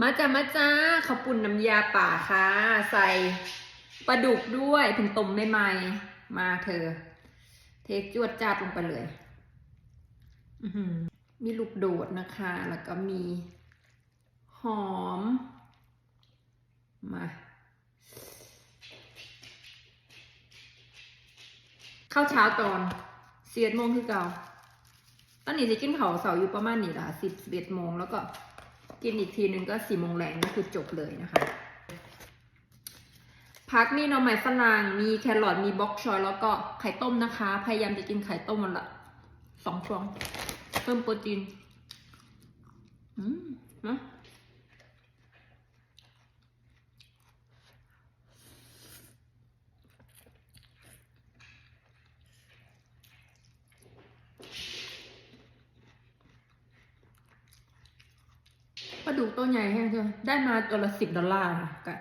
มาจ้ามาจ้าข้าวปุ่นน้ำยาป่าค่ะ ใส่ปลาดุกด้วยเพิ่งต้มใหม่ๆมาเธอ เทจวดจาลงไปเลยมีลูกโดดนะคะ แล้วก็มีหอม มาข้าวเช้าตอนเสียดโมงคือเก่า ตอนนี้จะกินข้าวเสาอยู่ประมาณนี้ละสิบสิบเอ็ดโมงแล้วก็ กินอีกทีนึงก็สี่โมงแรงก็คือจบเลยนะคะพักนี่หน่อไม้ฝรั่งมีแครอทมีบล็อกชอยแล้วก็ไข่ต้มนะคะ พยายามจะกินไข่ต้มมันละสองฟองเพิ่มโปรตีนอืมนะ ดุกตัวใหญ่แห้งเธอได้มาตัวละสิบดอลลาร์ค่ะกับ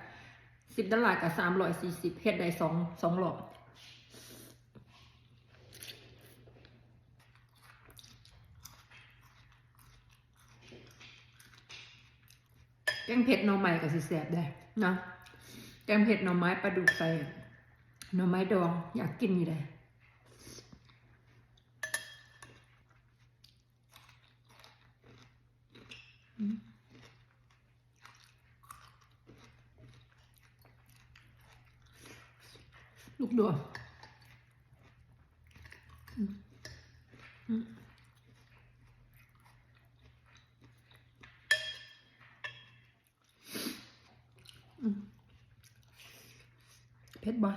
สิบดอลลาร์กับสามร้อยสี่สิบเฮ็ดได้สองสองหลอดแกงเผ็ดหน่อไม้กับสิแสบได้นะแกงเผ็ดหน่อไม้ปลาดุกใส่หน่อไม้ดองอยากกินอยู่เลยอืม ลูกดวงอืมอืมเผ็ดบ่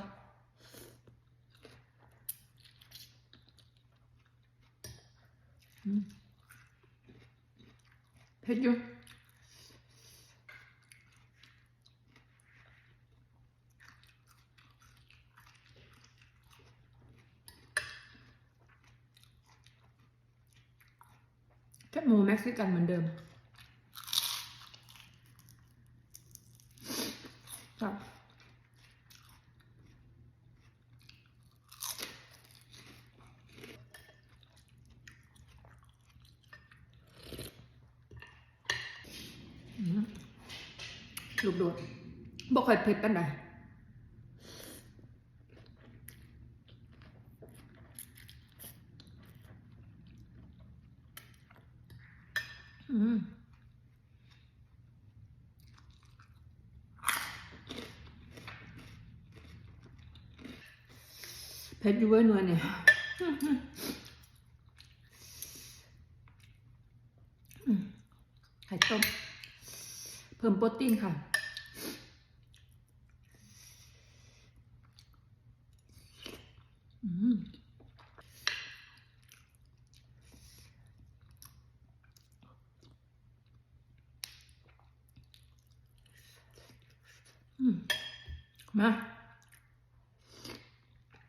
อืมเผ็ดอยู่ หมูเม็กซิกันเหมือนเดิมครับลูกโดดบ่ค่อยเผ็ดปานใด เผ็ดอยู่เว้ยนัวเนี่ยไข่ต้ม เพิ่มโปรตีนค่ะอืม มา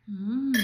อืม